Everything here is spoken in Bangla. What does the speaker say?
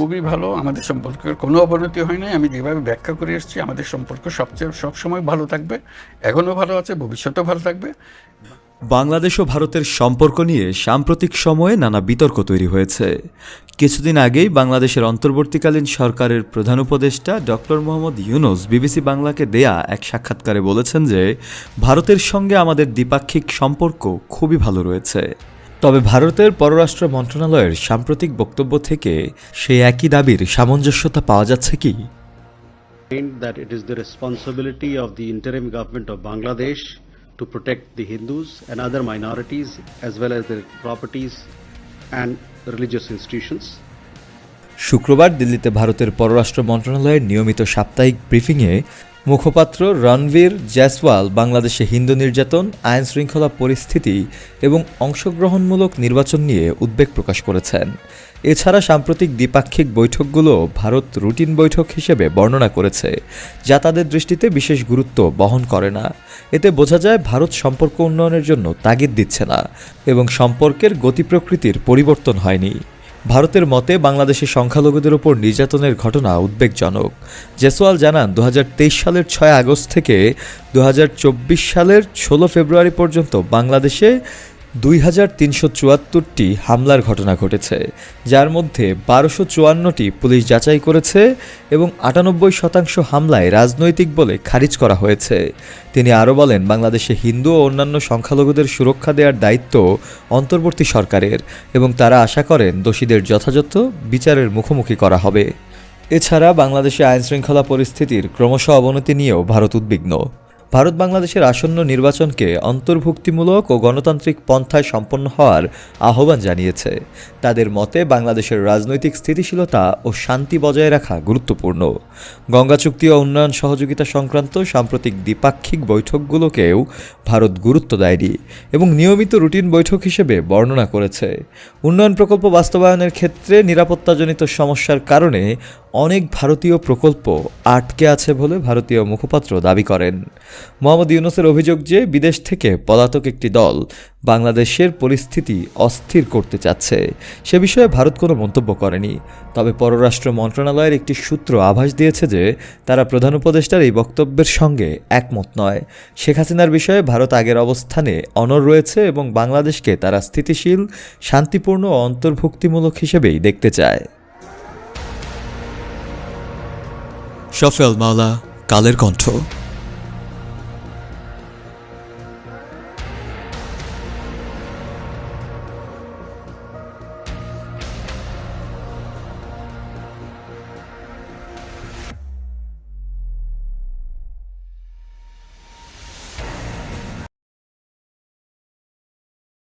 খুবই ভালো। আমাদের সম্পর্কের কোনো অবনতি হয় নাই। আমি যেভাবে ব্যাখ্যা করে এসেছি, আমাদের সম্পর্ক সবচেয়ে সবসময় ভালো থাকবে। এখনও ভালো আছে, ভবিষ্যতেও ভালো থাকবে। বাংলাদেশ ও ভারতের সম্পর্ক নিয়ে সাম্প্রতিক সময়ে নানা বিতর্ক তৈরি হয়েছে। কিছুদিন আগেই বাংলাদেশের অন্তর্বর্তীকালীন সরকারের প্রধান উপদেষ্টা ডক্টর মোহাম্মদ ইউনুস বিবিসি বাংলাকে দেয়া এক সাক্ষাৎকারে বলেছেন যে, ভারতের সঙ্গে আমাদের দ্বিপাক্ষিক সম্পর্ক খুবই ভালো রয়েছে। তবে ভারতের পররাষ্ট্র মন্ত্রণালয়ের সাম্প্রতিক বক্তব্য থেকে সেই একই দাবির সামঞ্জস্যতা পাওয়া যাচ্ছে কি that it is the responsibility of the interim government of Bangladesh to protect the Hindus and other minorities as well as their properties and religious institutions. শুক্রবার দিল্লিতে ভারতের পররাষ্ট্র মন্ত্রণালয়ের নিয়মিত সাপ্তাহিক ব্রিফিংয়ে মুখপাত্র রণবীর জয়সওয়াল বাংলাদেশে হিন্দু নির্যাতন আইন শৃঙ্খলা পরিস্থিতি এবং অংশগ্রহণমূলক নির্বাচন নিয়ে উদ্বেগ প্রকাশ করেছেন। এছাড়া সাম্প্রতিক দ্বিপাক্ষিক বৈঠকগুলো ভারত রুটিন বৈঠক হিসেবে বর্ণনা করেছে, যা তাদের দৃষ্টিতে বিশেষ গুরুত্ব বহন করে না। এতে বোঝা যায়, ভারত সম্পর্ক উন্নয়নের জন্য তাগিদ দিচ্ছে না এবং সম্পর্কের গতি প্রকৃতির পরিবর্তন হয়নি। ভারতের মতে বাংলাদেশের সংখ্যালঘুদের ওপর নির্যাতনের ঘটনা উদ্বেগজনক। জেসওয়াল জানান দু হাজার তেইশ সালের ছয় আগস্ট থেকে দু হাজার চব্বিশ সালের ষোলো ফেব্রুয়ারি পর্যন্ত বাংলাদেশে দুই হাজার তিনশো চুয়াত্তরটি হামলার ঘটনা ঘটেছে, যার মধ্যে বারোশো চুয়ান্নটি পুলিশ যাচাই করেছে এবং আটানব্বই শতাংশ হামলায় রাজনৈতিক বলে খারিজ করা হয়েছে। তিনি আরও বলেন, বাংলাদেশে হিন্দু ও অন্যান্য সংখ্যালঘুদের সুরক্ষা দেওয়ার দায়িত্ব অন্তর্বর্তী সরকারের এবং তারা আশা করেন দোষীদের যথাযথ বিচারের মুখোমুখি করা হবে। এছাড়া বাংলাদেশে আইনশৃঙ্খলা পরিস্থিতির ক্রমশ অবনতি নিয়েও ভারত উদ্বিগ্ন। ভারত বাংলাদেশের আসন্ন নির্বাচনকে অন্তর্ভুক্তিমূলক ও গণতান্ত্রিক পন্থায় সম্পন্ন হওয়ার আহ্বান জানিয়েছে। তাদের মতে বাংলাদেশের রাজনৈতিক স্থিতিশীলতা ও শান্তি বজায় রাখা গুরুত্বপূর্ণ। গঙ্গা চুক্তি ও উন্নয়ন সহযোগিতা সংক্রান্ত সাম্প্রতিক দ্বিপাক্ষিক বৈঠকগুলোকেও ভারত গুরুত্ব দেয়নি এবং নিয়মিত রুটিন বৈঠক হিসেবে বর্ণনা করেছে। উন্নয়ন প্রকল্প বাস্তবায়নের ক্ষেত্রে নিরাপত্তাজনিত সমস্যার কারণে অনেক ভারতীয় প্রকল্প আটকে আছে বলে ভারতীয় মুখপাত্র দাবি করেন। মোহাম্মদ ইউনুসের অভিযোগ যে বিদেশ থেকে পলাতক একটি দল বাংলাদেশের পরিস্থিতি অস্থির করতে চাচ্ছে, সে বিষয়ে ভারত কোনো মন্তব্য করেনি। তবে পররাষ্ট্র মন্ত্রণালয়ের একটি সূত্র আভাস দিয়েছে যে তারা প্রধান উপদেষ্টার এই বক্তব্যের সঙ্গে একমত নয়। শেখ হাসিনার বিষয়ে ভারত আগের অবস্থানে অনর রয়েছে এবং বাংলাদেশকে তারা স্থিতিশীল, শান্তিপূর্ণ ও অন্তর্ভুক্তিমূলক হিসেবেই দেখতে চায়। সফেল মাওলা কালের কণ্ঠ।